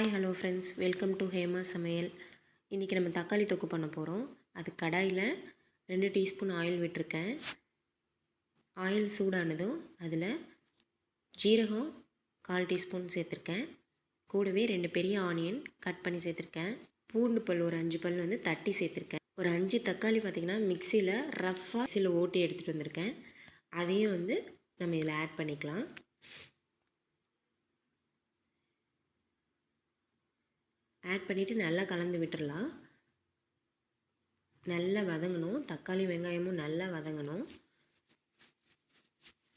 Hi hello friends welcome to Hema சமையல் இன்றைக்கி நம்ம தக்காளி தொக்கு பண்ண போகிறோம் அது கடாயில் ரெண்டு டீஸ்பூன் ஆயில் விட்டிருக்கேன். ஆயில் சூடானதும் அதில் ஜீரகம் கால் டீஸ்பூன் சேர்த்துருக்கேன். கூடவே ரெண்டு பெரிய ஆனியன் கட் பண்ணி சேர்த்துருக்கேன். பூண்டு பல் ஒரு அஞ்சு பல் வந்து தட்டி சேர்த்துருக்கேன். ஒரு அஞ்சு தக்காளி பார்த்திங்கன்னா மிக்சியில் ரஃப்பாக சில ஓட்டி எடுத்துகிட்டு வந்திருக்கேன். அதையும் வந்து நம்ம இதில் ஆட் பண்ணிக்கலாம். ஆட் பண்ணிவிட்டு நல்லா கலந்து விட்டுடலாம் நல்லா வதங்கணும். தக்காளி வெங்காயமும் நல்லா வதங்கணும்.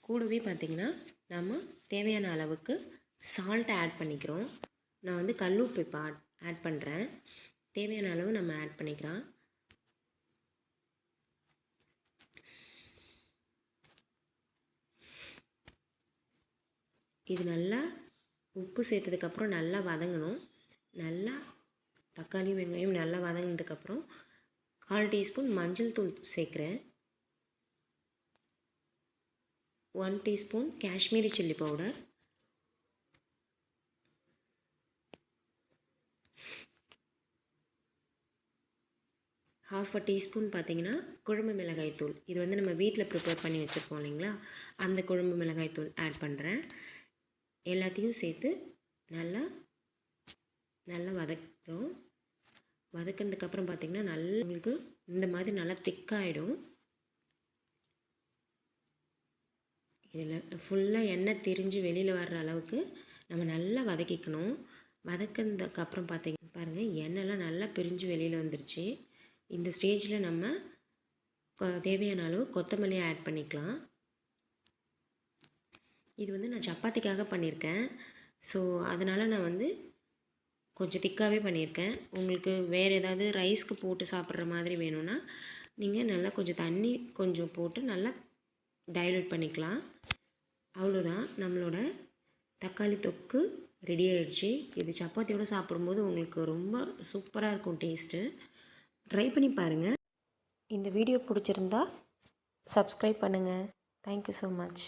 கூடவே பார்த்திங்கன்னா நம்ம தேவையான அளவுக்கு சால்ட்டை ஆட் பண்ணிக்கிறோம். நான் வந்து கல்லுப்பு இப்போ ஆட் ஆட் பண்ணுறேன் தேவையான அளவு நம்ம ஆட் பண்ணிக்கலாம். இது நல்லா உப்பு சேர்த்ததுக்கப்புறம் நல்லா வதங்கணும். நல்லா தக்காளி வெங்காயம் நல்லா வதங்கினதுக்கப்புறம் கால் டீஸ்பூன் மஞ்சள் தூள் சேர்க்குறேன். One teaspoon Kashmiri chilli powder. Half a teaspoon பார்த்தீங்கன்னா குழம்பு மிளகாய் தூள். இது வந்து நம்ம வீட்டில் ப்ரிப்பேர் பண்ணி வச்சுருப்போம் இல்லைங்களா? அந்த குழம்பு மிளகாய் தூள் ஆட் பண்ணுறேன் எல்லாத்தையும் சேர்த்து நல்லா நல்லா வதக்கிறோம். வதக்கினதுக்கப்புறம் பார்த்திங்கன்னா நல்லா உங்களுக்கு இந்த மாதிரி நல்லா திக்காகிடும் இதில் ஃபுல்லாக எண்ணெய் திரிஞ்சு வெளியில் வர்ற அளவுக்கு நம்ம நல்லா வதக்கிக்கணும். வதக்கினதுக்கப்புறம் பார்த்திங்க பாருங்கள் எண்ணெய்லாம் நல்லா பிரிஞ்சு வெளியில் வந்துருச்சு. இந்த ஸ்டேஜில் நம்ம தேவையான அளவு கொத்தமல்லி ஆட் பண்ணிக்கலாம். இது வந்து நான் சப்பாத்திக்காக பண்ணியிருக்கேன் ஸோ அதனால் நான் வந்து கொஞ்சம் திக்காகவே பண்ணியிருக்கேன். உங்களுக்கு வேறு ஏதாவது ரைஸ்க்கு போட்டு சாப்பிட்ற மாதிரி வேணும்னா நீங்கள் நல்லா கொஞ்சம் தண்ணி கொஞ்சம் போட்டு நல்லா டைலூட் பண்ணிக்கலாம். அவ்வளோதான் நம்மளோட தக்காளி தொக்கு ரெடி ஆகிடுச்சு இது சப்பாத்தியோடு சாப்பிடும்போது உங்களுக்கு ரொம்ப சூப்பராக இருக்கும் டேஸ்ட்டு ட்ரை பண்ணி பாருங்கள் இந்த வீடியோ பிடிச்சிருந்தா சப்ஸ்கிரைப் பண்ணுங்கள் தேங்க்யூ ஸோ மச்